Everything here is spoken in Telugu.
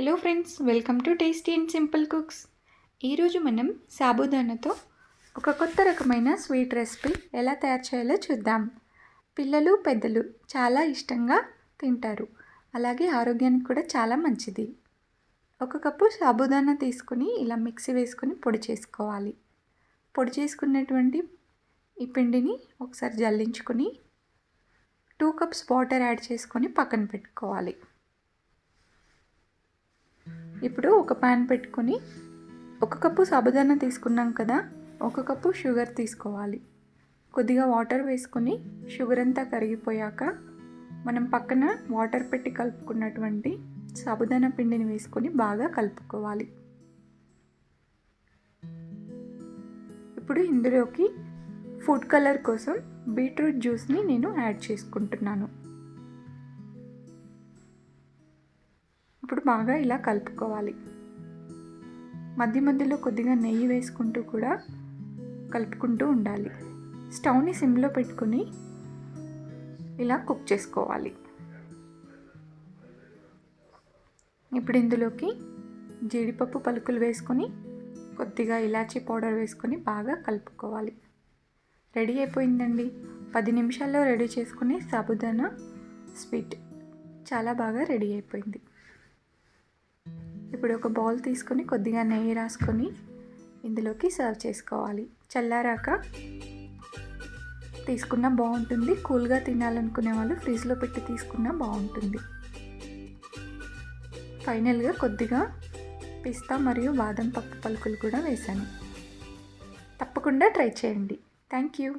Hello friends welcome to tasty and simple cooks ఈరోజు మనం సాబుదానాతో ఒక కొత్త రకమైన స్వీట్ రెసిపీ ఎలా తయారు చేయాలో చూద్దాం. పిల్లలు పెద్దలు చాలా ఇష్టంగా తింటారు. అలాగే ఆరోగ్యానికి కూడా చాలా మంచిది. ఒక కప్పు సాబుదానా తీసుకుని ఇలా మిక్సీ వేసుకొని పొడి చేసుకోవాలి. పొడి చేసుకున్నటువంటి ఈ పిండిని ఒకసారి జల్లించుకొని టూ కప్స్ వాటర్ యాడ్ చేసుకొని పక్కన పెట్టుకోవాలి. ఇప్పుడు ఒక ప్యాన్ పెట్టుకొని ఒక కప్పు సాబుదానా తీసుకున్నాం కదా ఒక కప్పు షుగర్ తీసుకోవాలి. కొద్దిగా వాటర్ వేసుకొని షుగర్ అంతా కరిగిపోయాక మనం పక్కన వాటర్ పెట్టి కలుపుకున్నటువంటి సాబుదానా పిండిని వేసుకొని బాగా కలుపుకోవాలి. ఇప్పుడు ఇందులోకి ఫుడ్ కలర్ కోసం బీట్రూట్ జ్యూస్ని నేను యాడ్ చేసుకుంటున్నాను. ఇప్పుడు బాగా ఇలా కలుపుకోవాలి. మధ్య మధ్యలో కొద్దిగా నెయ్యి వేసుకుంటూ కూడా కలుపుకుంటూ ఉండాలి. స్టవ్ని సిమ్లో పెట్టుకుని ఇలా కుక్ చేసుకోవాలి. ఇప్పుడు ఇందులోకి జీడిపప్పు పలుకులు వేసుకొని కొద్దిగా ఇలాచీ పౌడర్ వేసుకొని బాగా కలుపుకోవాలి. రెడీ అయిపోయిందండి. పది నిమిషాల్లో రెడీ చేసుకుని సాబుదానా స్వీట్ చాలా బాగా రెడీ అయిపోయింది. ఇప్పుడు ఒక బౌల్ తీసుకొని కొద్దిగా నెయ్యి రాసుకొని ఇందులోకి సర్వ్ చేసుకోవాలి. చల్లారాక తీసుకున్న బాగుంటుంది. కూల్గా తినాలనుకునే వాళ్ళు ఫ్రిడ్జ్లో పెట్టి తీసుకున్నా బాగుంటుంది. ఫైనల్గా కొద్దిగా పిస్తా మరియు బాదం పప్పు పలుకులు కూడా వేశాను. తప్పకుండా ట్రై చేయండి. Thank you.